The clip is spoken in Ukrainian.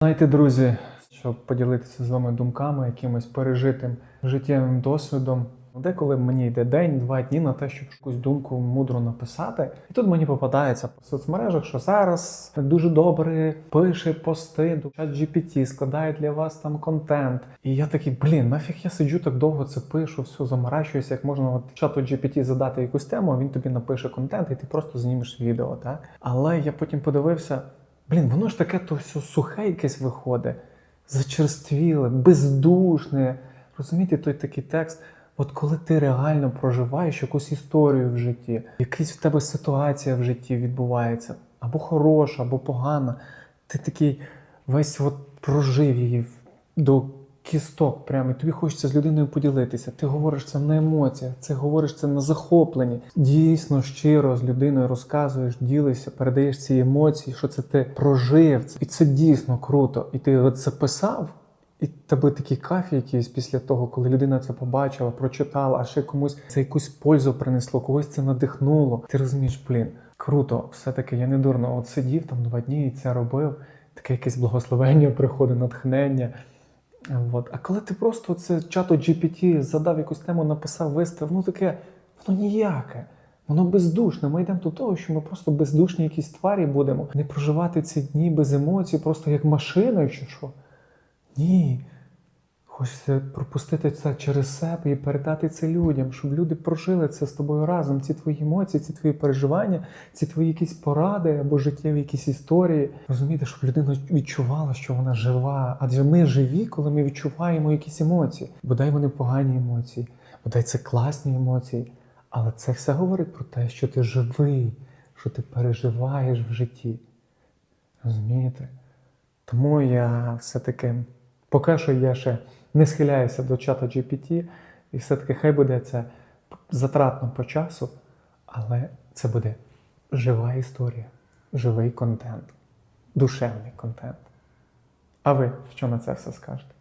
Знаєте, друзі, щоб поділитися з вами думками, якимось пережитим життєвим досвідом. Деколи мені йде день, два дні на те, щоб якусь думку мудро написати. І тут мені попадається по соцмережах, що зараз дуже добре пише пости, чат GPT складає для вас там контент. І я такий, блін, нафіг я сиджу так довго це пишу, все заморачуюся, як можна от чату GPT задати якусь тему, він тобі напише контент, і ти просто знімеш відео. Так? Але я потім подивився. Блін, воно ж таке то все сухе якесь виходить, зачерствіле, бездушне. Розумієте, той такий текст. От коли ти реально проживаєш якусь історію в житті, якась в тебе ситуація в житті відбувається, або хороша, або погана, ти такий весь от прожив її до кісток прямо, і тобі хочеться з людиною поділитися. Ти говориш це на емоціях, це говориш це на захопленні. Дійсно щиро з людиною розказуєш, ділишся, передаєш ці емоції, що це ти прожив. І це дійсно круто. І ти це писав. І тебе такий кайф якийсь після того, коли людина це побачила, прочитала, а ще комусь це якусь пользу принесло, когось це надихнуло. Ти розумієш, блін, круто, все-таки я не дурно. От сидів там два дні і це робив. Таке якесь благословення приходить, натхнення. От. А коли ти просто це чату GPT задав якусь тему, написав, виставив, ну таке, воно ніяке. Воно бездушне. Ми йдемо до того, що ми просто бездушні якісь тварі будемо. Не проживати ці дні без емоцій, просто як машиною чи що. Ні. Хочеться пропустити це через себе і передати це людям, щоб люди прожили це з тобою разом. Ці твої емоції, ці твої переживання, ці твої якісь поради або життєві якісь історії. Розумієте, щоб людина відчувала, що вона жива. Адже ми живі, коли ми відчуваємо якісь емоції. Бодай вони погані емоції, бодай це класні емоції. Але це все говорить про те, що ти живий, що ти переживаєш в житті. Розумієте? Тому я все-таки поки що я ще не схиляюся до чата GPT, і все-таки хай буде це затратно по часу, але це буде жива історія, живий контент, душевний контент. А ви що на це все скажете?